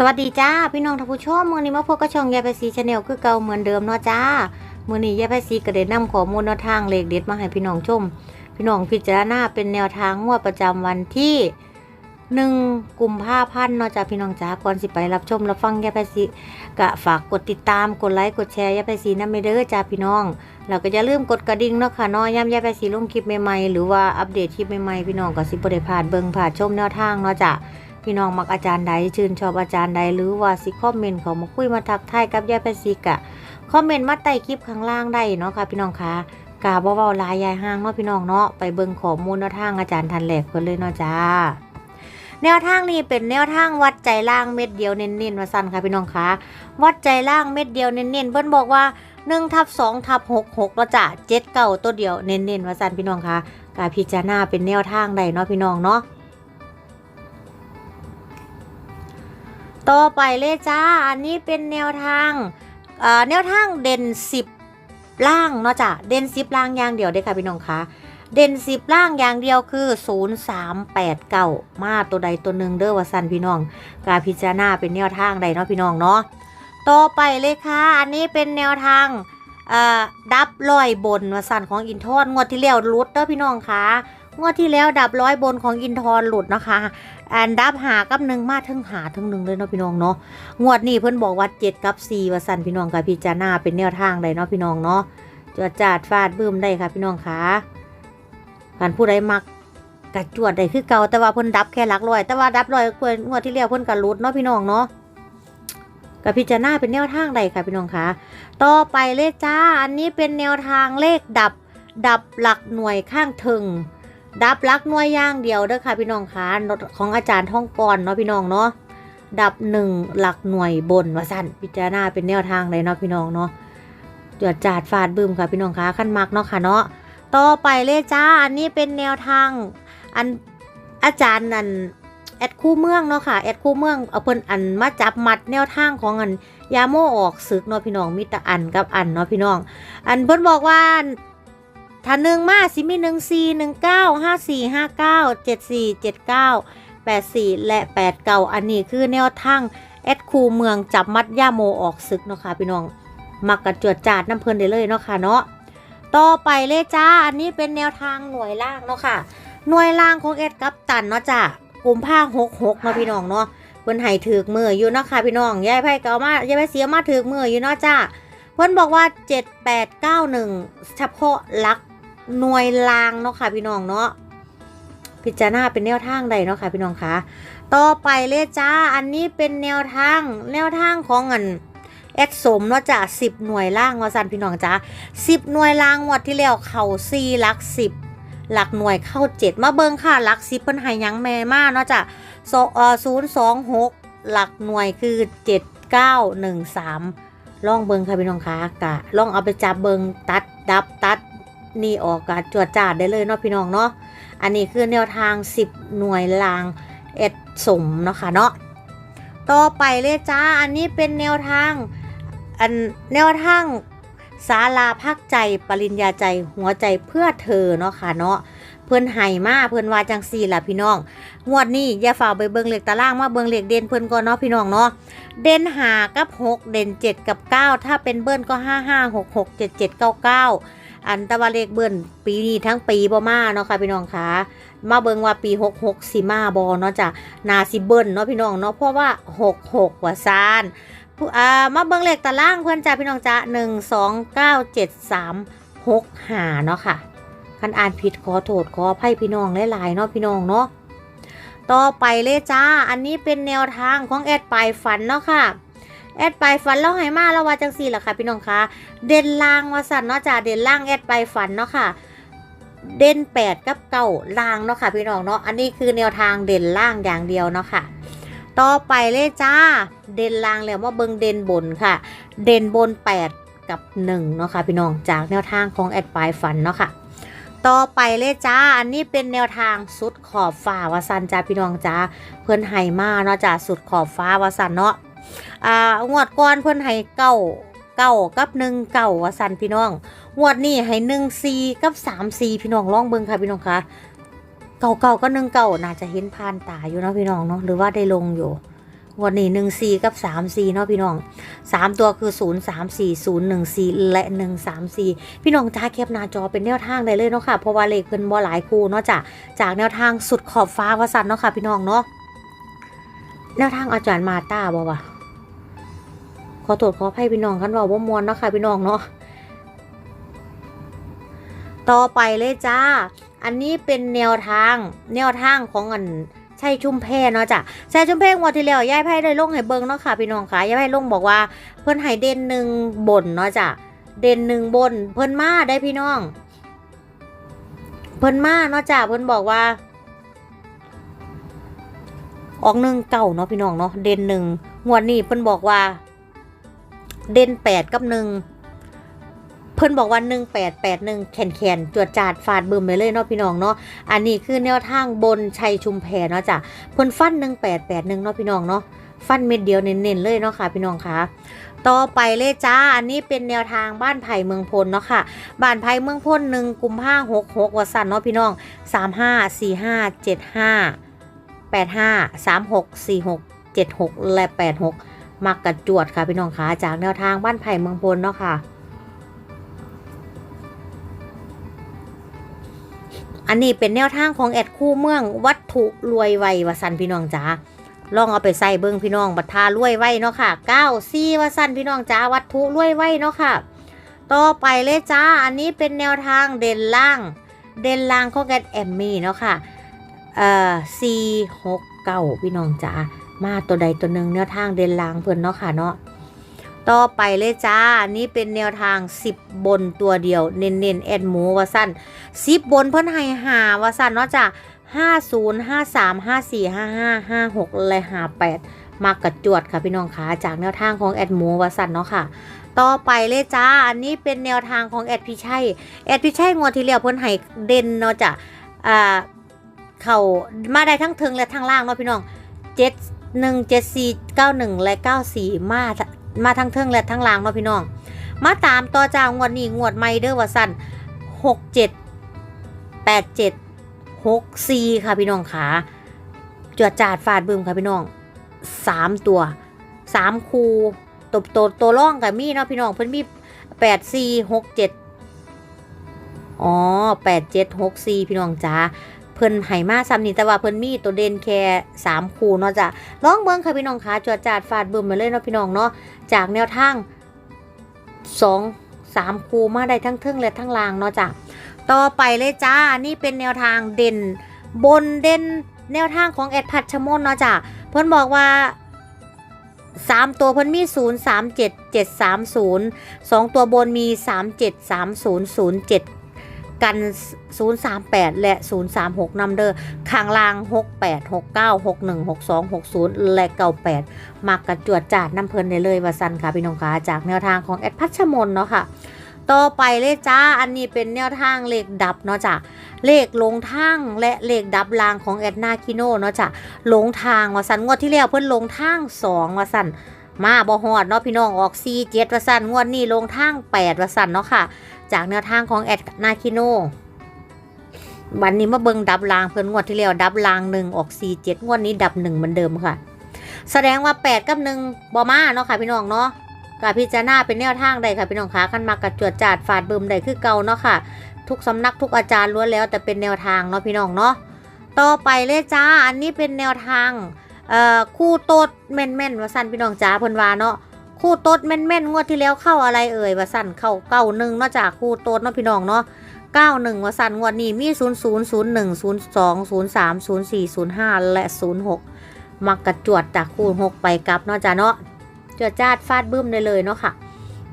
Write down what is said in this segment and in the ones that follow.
สวัสดีจ้าพี่น้องท่านผู้ชมมือนี้มาพบกับช่องยายไปซีชาแนลคือเก่าเหมือนเดิมเนาะจ้ามือนี้ยายไปซีก็ได้นนำข้อมูลแนวทางเลขเด็ดมาให้พี่น้องชม พี่น้องพิจารณาเป็นแนวทางงวดประจำวันที่หนึ่งกุมภาพันธ์เนาะจ้าพี่น้องจ้าก่อนสิไปรับชมรับฟังยายไปซีก็ฝากกดติดตามกดไลค์กดแชร์ยายไปซีนำไปเด้อจ้าพี่น้องแล้วก็อย่าลืมกดกระดิ่งเนาะค่ะเนาะย้ำยายไปซีลงคลิปใหม่ๆหรือว่าอัปเดตคลิปใหม่ๆพี่น้องก็สิบ่ได้พลาดเบิ่งพลาดชมแนวทางเนาะจ้า พี่น้องมักอาจารย์ใดชื่นชอบอาจารย์ใดหรือว่าสิคอมเมนต์เขามาคุยมาทักทายกับยายไปสิกะคอมเมนต์มาใต้คลิปข้างล่างได้เนาะค่ะพี่น้องคะกาบ่เว้าลายยายห้างเนาะพี่น้องเนาะไปเบิ่งข้อมูลแนวทางอาจารย์ทันแหลกเพิ่นเลยเนาะจ้าแนวทางนี้เป็นแนวทางวัดใจล่างเม็ดเดียวเน้นๆว่าสั่นค่ะพี่น้องคะวัดใจล่างเม็ดเดียวเน้นๆเพิ่นบอกว่า1ทับ2ทับ6 6แล้วจ้ะ7เก้าตัวเดียวเน้นๆว่าสั่นพี่น้องคะกาพิจารณาเป็นแนวทางใดเนาะพี่น้องเนาะ ต่อไปเลยจ้า อันนี้เป็นแนวทางเอ่อแนวทางเด่น10ล่างเนาะจ้ะ เด่น10ล่างอย่างเดียวได้ค่ะพี่น้องคะเด่น10ล่างอย่างเดียวคือ 0389 มาตัวใดตัวหนึ่งเด้อว่าสันพี่น้อง กาพิจารณาเป็นแนวทางใดเนาะพี่น้องเนาะ ต่อไปเลยค่ะอันนี้เป็นแนวทางเอ่อดับร้อยบนว่าสันของอินทอนงวดที่แล้วหลุดเด้อพี่น้องคะงวดที่แล้วดับร้อยบนของอินทอนหลุดนะคะ อันดับหากับหนึ่งมาถึงหาถึงหนึ่งเลยเนาะพี่น้องเนาะงวดนี้เพิ่นบอกว่าเจ็ดกับสี่ว่าสันพี่น้องกับพิจารณาเป็นแนวทางใดเนาะพี่น้องเนาะจวดจาดฟาดบึ้มได้ค่ะพี่น้องคะผ่านผู้ใดมักกระจวดได้คือเก่าแต่ว่าเพิ่นดับแค่หลักร้อย แต่ว่าดับร้อยกว่างวดที่แล้วเพิ่นก็หลุดเนาะพี่น้องเนาะกับพิจารณาเป็นแนวทางใดค่ะพี่น้องคะต่อไปเลขจ้า อันนี้เป็นแนวทางเลขดับ ดับหลักหน่วยข้างถึง ดับลักหน่วยย่างเดียวเด้อค่ะพี่น้องคะของอาจารย์ท่องกรเนาะพี่น้องเนาะดับหนึ่งหลักหน่วยบนว่าสั้นพิจารณาเป็นแนวทางเลยเนาะพี่น้องเนาะจวดจาดฟาดบึ้มค่ะพี่น้องคะขั้นมักเนาะค่ะเนาะต่อไปเลยจ้าอันนี้เป็นแนวทางอันอาจารย์นั่นแอดคู่เมืองเนาะค่ะแอดคู่เมืองเอาเพิ่นอันมาจับมัดแนวทางของอันยาโมออกศึกเนาะพี่น้องมีแต่อันกับอันเนาะพี่น้อง อันเพิ่นบอกว่า ถ้าหนึ่งมาสิมีหนึ่งสี่หนึ่งเก้าห้าสี่ห้าเก้าเจ็ดสี่เจ็ดเก้า84และ8เก่าอันนี้คือแนวทางแอดคูเมืองจับมัดย่าโมออกศึกเนาะค่ะพี่น้องมักกระจวดจาดน้ำเพลินได้เลยเนาะค่ะเนาะต่อไปเลยจ้า อันนี้เป็นแนวทางหน่วยล่างเนาะค่ะ หน่วยล่างของแอดกับตันเนาะจ้ะกลุ่มผ้าหกหกเนาะพี่น้องเนาะเพิ่นให้ถือมืออยู่เนาะค่ะพี่น้องยายไพ่เก่ามายายไพ่เสียมาถือมืออยู่เนาะจ้าเพิ่นบอกว่า7 8 9 1เก้าหนึ่งเฉพาะลัก หน่วยล่างเนาะค่ะพี่น้องเนาะพิจารณาเป็นแนวทางใดเนาะค่ะพี่น้องคะต่อไปเลยจ้าอันนี้เป็นแนวทางแนวทางของอันแอดสมเนาะจ้ะสิบหน่วยล่างวาสันพี่น้องจ้าสิบหน่วยล่างงวดที่แล้วเข่าซีหลักสิบหลักหน่วยเข้าเจ็ดมาเบิ้งค่ะหลักสิบเพิ่นห้หยังแม่มาเนาะจ้ะโซเอศูนย์สองหกหลักหน่วยคือเจ็ดเก้าหนึ่งสามลองเบิงค่ะพี่น้องคะกะลองเอาไปจับเบิงตัดดับตัด นี่ออกกะจวดจาดได้เลยเนาะพี่น้องเนาะ อันนี้คือแนวทาง 10 หน่วยลางเอ็ดสมเนาะค่ะเนาะ ต่อไปเลยจ้า อันนี้เป็นแนวทาง อันแนวทางศาลาพักใจปริญญาใจหัวใจเพื่อเธอเนาะค่ะเนาะเพื่อนไห้มาเพื่อนว่าจังสี่ล่ะพี่น้องงวดนี้อย่าฝ่าไปเบิงเหล็กตารางมาเบิงเหล็กเด่นเพื่อนก่อนเนาะพี่น้องเนาะเด่นหากับ6เด่น7กับ9ถ้าเป็นเบิ้ลก็5 5 6 6 7 7 9 9 อันตะวันเลขเบิ้ลปีนี้ทั้งปีบ่มาเนาะค่ะพี่น้องคะมาเบิ่งว่าปี 66สิมาบ่เนาะจ้ะนาสิเบิ้ลเนาะพี่น้องเนาะเพราะว่า 66ว่าซานอ่ามาเบิ่งเลขตารางเพื่อนจ้ะพี่น้องจ้ะ1 2 9 7 3 6 5เนาะค่ะคันอ่านผิดขอโทษขออภัยพี่น้องหลายๆเนาะพี่น้องเนาะต่อไปเลยจ้า อันนี้เป็นแนวทางของแอดปลายฝันเนาะค่ะ แอดไปฝันแล้วให้มาแล้วว่าจังสี่ล่ะค่ะพี่น้องคะเด่นล่างว่าสันเนาะจ้าเด่นล่างแอดไปฝันเนาะค่ะเด่นแปดกับเก้าล่างเนาะค่ะพี่น้องเนาะอันนี้คือแนวทางเด่นล่างอย่างเดียวเนาะค่ะต่อไปเลยจ้าเด่นล่างแล้วว่าเบิงเด่นบนค่ะ เด่นบนแปดกับหนึ่งเนาะค่ะพี่น้องจากแนวทางของแอดปลายฝันเนาะค่ะต่อไปเลยจ้าอันนี้เป็นแนวทางสุดขอบฟ้าวาสันจ้าพี่น้องจ้าเพื่อนไห้มาเนาะจ้าสุดขอบฟ้าวาสันเนาะ อ่างวดก่อนเพิ่นให้เก้าเก้ากับหนึ่งเก้าว่าสันพี่น้องงวดนี้ให้หนึ่งสี่กับสามสี่พี่น้องลองเบิ่งค่ะพี่น้องคะเก้าเก้าก็หนึ่งเก้าน่าจะเห็นผ่านตาอยู่เนาะพี่น้องเนาะหรือว่าได้ลงอยู่วันนี้หนึ่งสี่กับสามสี่เนาะพี่น้องสามตัวคือศูนย์สามสี่ศูนย์หนึ่งสี่และหนึ่งสามสี่พี่น้องจ้าแคปหน้าจอเป็นแนวทางได้เลยเนาะค่ะเพราะว่าเลขเพิ่นบ่หลายคู่เนาะจ้ะจากแนวทางสุดขอบฟ้าวสันเนาะค่ะพี่น้องเนาะแนวทางอาจารย์มาต้าบ่วะข อตรวจขอให้พี่น้องกันว่าว่มวนเนาะค่ะพี่น้องเนาะต่อไปเลยจ้า อันนี้เป็นแนวทาง แนวทางของอันใช่ชุ่มแพเนาะจ้ะใช่ชุ่มแพงวดที่แล้วยายไพ่ได้ลงให้เบิงเนาะค่ะพี่น้องค่ะยายไพ่ลงบอกว่าเพิ่นให้เด่นหนึ่งบนเนาะจ้ะเด่นหนึ่งบน เพิ่นมาได้พี่น้อง เพิ่นมาเนาะจ้ะเพิ่นบอกว่า ออกหนึ่งเก่าเนาะพี่น้องเนาะเด่นหนึ่งงวดนี้เพิ่นบอกว่า เด่นแปดกับหนึ่งเพิ่นบอกว่าหนึ่งแปดแปดหนึ่งแขนแขนจวดจาดฟาดบึมไปเลยเนาะพี่น้องเนาะอันนี้คือแนวทางบนชัยชุมแพเนาะจ้ะเพิ่นฟันหนึ่งแปดแปดหนึ่งเนาะพี่น้องเนาะฟันเม็ดเดียวเน้นๆเลยเนาะค่ะพี่น้องคะต่อไปเลยจ้า อันนี้เป็นแนวทางบ้านไผ่เมืองพลเนาะค่ะ บ้านไผ่เมืองพลหนึ่งกุมภาหกหกวสันเนาะพี่น้องสามห้าสี่ห้าเจ็ดห้าแปดห้าสามหกสี่หกเจ็ดหกและแปดหก มักกระจวดค่ะพี่น้องคะจากแนวทางบ้านไผ่เมืองพลเนาะค่ะ อันนี้เป็นแนวทางของแอดคู่เมืองวัตถุรวยไววสันพี่น้องจ้าลองเอาไปใส่เบิ้งพี่น้องบัตทารวยไวเนาะค่ะเก้าซี่วสันพี่น้องจ้าวัตถุรวยไวเนาะค่ะ ต่อไปเลยจ้าอันนี้เป็นแนวทางเด่นล่าง เด่นล่างของแอดแอมมี่เนาะค่ะเอ่อซีหกเก้าพี่น้องจ้า มาตัวใดตัวหนึ่งแนวทางเด่นล่างเพิ่อนเนาะค่ะเนาะต่อไปเลยจ้า อันนี้เป็นแนวทาง 10 บนตัวเดียว เน้นๆแอดหมูวาสั้น10 บนเพิ่นให้หาวาสั้นเนาะจ้ะ50 53 54 55 56 และ 58 มากระจวดค่ะพี่น้องคะจากแนวทางของแอดหมูวาสั้นเนาะค่ะ ต่อไปเลยจ้า อันนี้เป็นแนวทางของแอดพิชัย แอดพิชัยงวดที่แล้วเพิ่นให้เด่นเนาะจ้ะอ่า เข่ามาได้ทั้งเทิงและทั้งล่างเนาะพี่น้อง7 1 7 4 9 1 และ 94 มามาทั้งเทิงและทั้งล่างเนาะพี่น้อง มาตามต่อจากงวดนี้งวดใหม่เด้อว่าสั่น67 87 64 ค่ะพี่น้องขาจวดจาดฟาดบึมค่ะพี่น้อง 3 ตัว 3 คูตบตัวตัวร่องกับมีเนาะพี่น้องเพิ่นมี84 67อ๋อ87 64 พี่น้องจ้า เพิ่นไห้มาซ้ำนี่แต่ว่าเพิ่นมีตัวเด่นแค่สามคู่เนาะจ้ะลองเบิ่งค่ะพี่น้องคะจวดจาดฟาดบึมมาเลยเนาะพี่น้องเนาะจากแนวทางสองสามคู่มาได้ทั้งทึ่งและทั้งลางเนาะจ้ะต่อไปเลยจ้านี่เป็นแนวทางเด่น บนเด่นแนวทางของแอดพัชมนเนาะจ้ะเพิ่นบอกว่าสามตัวเพิ่นมีศูนย์สามเจ็ดเจ็ดสามศูนย์สองตัวบนมีสามเจ็ดสามศูนย์ศูนย์เจ็ด กัน 038 และ 036นำเดอร์ข้างล่าง 68 69 61 62 60 และ 98มักกระจวดจาดน้ำเพลินได้เลยว่าสันค่ะพี่น้องคะจากแนวทางของแอดพัชมนเนาะค่ะต่อไปเลยจ้า อันนี้เป็นแนวทางเลขดับเนาะจ้ะ เลขลงทางและเลขดับลางของแอดนาคิโนเนาะจ้ะลงทางว่าสันงวดที่แล้วเพิ่นลงทาง2ว่าสันมาบ่ฮอดเนาะพี่น้องออก4 7ว่าสันงวดนี้ลงทาง8ว่าสันเนาะค่ะ จากแนวทางของแอดนาคิโนวันนี้มาเบิงดับลางเพิ่นงวดที่แล้วดับลางหนึ่งออกสี่เจ็ดงวดนี้ดับหนึ่งเหมือนเดิมค่ะ แสดงว่าแปดกับหนึ่งบอมาเนาะค่ะพี่น้องเนาะกับพิจารณาเป็นแนวทางใดค่ะพี่น้องคะขั้นมากระจวดจาดฝาดเบิ่มใดคือเก่าเนาะค่ะ ทุกสำนักทุกอาจารย์ล้วนแล้วแต่เป็นแนวทางเนาะพี่น้องเนาะต่อไปเลยจ้าอันนี้เป็นแนวทางเอ่อคู่โตดแม่นแม่นๆว่าสั้นพี่น้องจ้าเพิ่นว่าเนาะ คู่โต๊ดแม่นๆงวดที่แล้วเข้าอะไรเอ่ยว่าสั่นเข้าเก้าหนึ่งเนาะจากคู่โต๊ดเนาะพี่น้องเนาะเก้าหนึ่งว่าสั่นงวดนี้มีศูนย์ศูนย์ศูนย์หนึ่งศูนย์สองศูนย์สามศูนย์สี่ศูนย์ห้าและศูนย์หกมักกระจวดจากคูณหกไปกลับเนาะจ้าเนาะจวดจาดฟาดบึ้มได้เลยเนาะค่ะ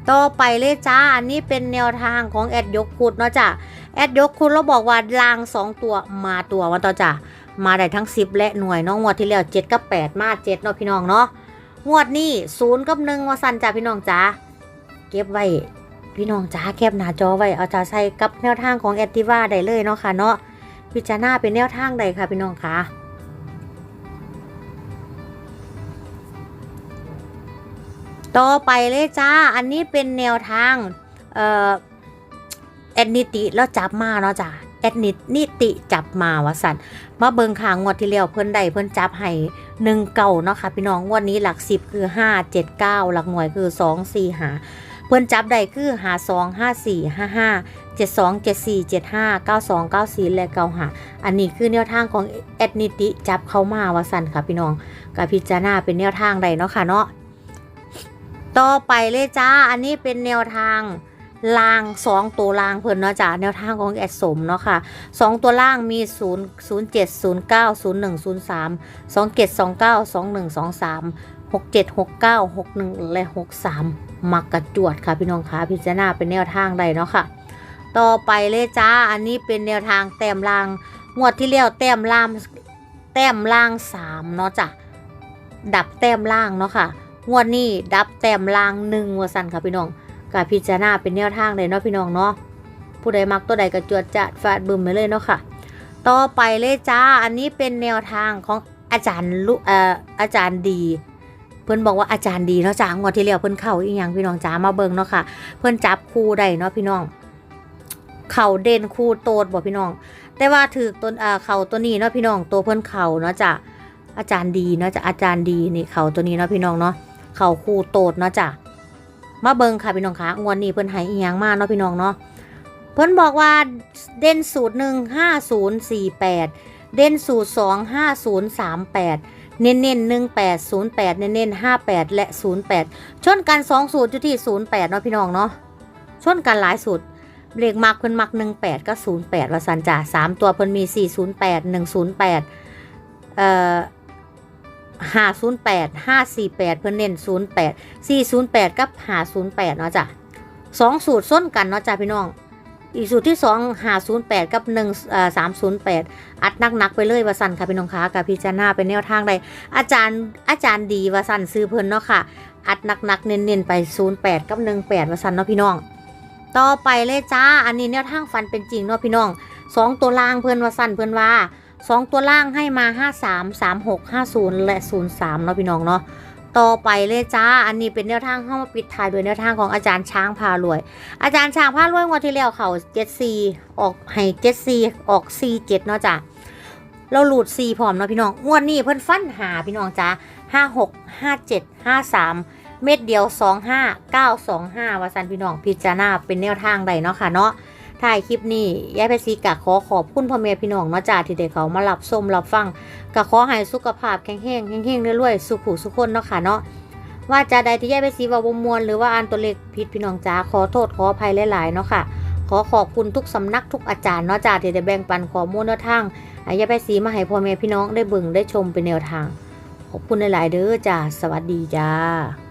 ต่อไปเลยจ้า อันนี้เป็นแนวทางของแอดยกคุดเนาะจ้าแอดยกคุดเราบอกว่าลางสองตัวมาตัววันต่อจ้ามาได้ทั้งสิบและหน่วยเนาะงวดที่แล้วเจ็ดกับแปดมาเจ็ดเนาะพี่น้องเนาะ งวดนี้ศูนย์กับหนึ่งว่าสันจ้าพี่น้องจ้าเก็บไว้พี่น้องจ้าแคบหน้าจอไว้เอาจ้าใส่กับแนวทางของแอตติว่าได้เลยเนาะค่ะเนาะพิจารณาเป็นแนวทางใดค่ะพี่น้องคะต่อไปเลยจ้า อันนี้เป็นแนวทาง เอ่อ แอดนิติแล้วจับมาเนาะจ้า อดนิดนิติจับมาวสันมาเบิงขางงวดที่แล้วเพิ่อนได้เพิ่อนจับให้หนึ่งเก่าเนาะค่ะพี่น้องงวดนี้หลักสิบคือห้าเจ็ดเก้าหลักหน่วยคือสองสี่หาเพิ่อนจับได้คือหาสองห้าสี่ห้าห้าเจ็ดสองเจ็ดสี่เจ็ดห้าเก้าสองเก้าสี่และเก้าหาอันนี้คือแนวทางของแอดนิติจับเข้ามาวสันค่ะพี่น้องกับพิจารณาเป็นแนวทางใดเนาะค่ะเนาะต่อไปเลยจ้า อันนี้เป็นแนวทาง ลางสองตัวลางเพิ่นเนาะจ้ะแนวทางของแอดสมเนาะค่ะสองตัวล่างมี0 0 7 0 9 0 1 0 3 2 7 2 9 2 1 2 3 6 7 6 9 6 1และ6 3มักกระจวดค่ะพี่น้องคะพิจารณาเป็นแนวทางใดเนาะค่ะ ต่อไปเลยจ้าอันนี้เป็นแนวทางแต้มลางงวดที่แล้วแต้มล่างแต้มล่าง3เนาะจ้ะดับแต้มล่างเนาะค่ะงวดนี้ดับแต้มล่างหนึ่งว่าสั่นค่ะพี่น้อง กับพิจารณาเป็นแนวทางเลยเนาะพี่น้องเนาะผู้ใดมักตัวใดก็จวดจัดฟาดบึมไปเลยเนาะค่ะ ต่อไปเลยจ้าอันนี้เป็นแนวทางของอาจารย์ลุเอ่ออาจารย์ดี เพิ่อนบอกว่าอาจารย์ดีเนาะจ้างวดที่แล้วเพิ่อนเข้าอีหยังพี่น้องจ้ามาเบิ่งเนาะค่ะ เพิ่อนจับคู่ได้เนาะพี่น้อง เข่าเด่นคู่โตดบ่พี่น้อง แต่ว่าถือตัวเอ่อเข่าตัวนี้เนาะพี่น้องตัวเพิ่อนเข่าเนาะจ้ะอาจารย์ดีเนาะจ้ะอาจารย์ดีนี่เข่าตัวนี้เนาะพี่น้องเนาะเข่าคู่โตดเนาะจ้ะ มาเบิงค่ะพี่น้องคะงวดนี้เพิ่นให้อีหยังมาเนาะพี่น้องเนาะเพิ่นบอกว่าเด่นสูตรหนึ่งห้าศูนย์สี่แปดเด่นสูตรสองห้าศูนย์สามแปดเน้นเน้นหนึ่งแปดศูนย์แปดเน้นเน้นห้าแปดและศูนย์แปดชนกันสองสูตรอยู่ที่ศูนย์แปดเนาะพี่น้องเนาะชนกันหลายสูตรเลขมักเพิ่นมักหนึ่งแปดก็ศูนย์แปดว่าสันจ่าสามตัวเพิ่นมีสี่ศูนย์แปดหนึ่งศูนย์แปดเอ่อ ห้าศูนย์แปดห้าสี่แปดเพิ่อนเน้นศูนย์แปด408 กับ 508 เนาะจ้ะสองสูตรส้นกันเนาะจ้ะพี่น้อง อีกสูตรที่2 508 กับ1อ่อ308 อัดนักนักๆไปเลยวาสันค่ะพี่น้องคะกับพิจารณาเป็นแนวทางใดอาจารย์อาจารย์ดีวาสันซื้อเพิ่นเนาะค่ะ อัดนักนักๆเน้นๆไป 08 กับ 18ว่าสันเนาะพี่น้อง ต่อไปเลยจ้า อันนี้แนวทางฟันเป็นจริงเนาะพี่น้องสองตัวล่างเพิ่นวาสันเพิ่นว่า สองตัวล่างให้มา 53 36 50 และ 03เนาะพี่น้องเนาะต่อไปเลยจ้า อันนี้เป็นแนวทางเข้ามาปิดท้ายด้วยแนวทางของอาจารย์ช้างพารวย อาจารย์ช้างพารวยงวดที่แล้วเขาเจ็ดซีออกให้เจ็ดซีออกซีเจ็ดเนาะจ้ะเราหลุดซีพร้อมเนาะพี่น้องงวดนี้เพิ่นฟันหาพี่น้องจ้าห้าหกห้าเจ็ดห้าสามเม็ดเดียวสองห้าเก้าสองห้าวาสันพี่น้องพิจารณาเป็นแนวทางใดเนาะค่ะเนาะ ถ่ายคลิปนี้ยายเพชรศรีกะขอขอบคุณพ่อแม่พี่น้องเนาะจ้าที่ได้เขามารับชมรับฟังก็ขอให้สุขภาพแข็งแรงแข็งแรงเรื่อยๆสุขุสุขคนเนาะค่ะเนาะว่าจะใดที่แย่ไปสีว่าบมวลหรือว่าอ่านตัวเลขผิดพี่น้องจ้าขอโทษขออภัยหลายๆเนาะค่ะ ขอขอบคุณทุกสำนักทุกอาจารย์เนาะจ้าที่ได้แบ่งปันข้อมูลแนวทางให้แย่ไปสีมาให้พ่อแม่พี่น้องได้เบิ่งได้ชมเป็นแนวทาง ขอบคุณหลายๆเด้อจ้าสวัสดีจ้า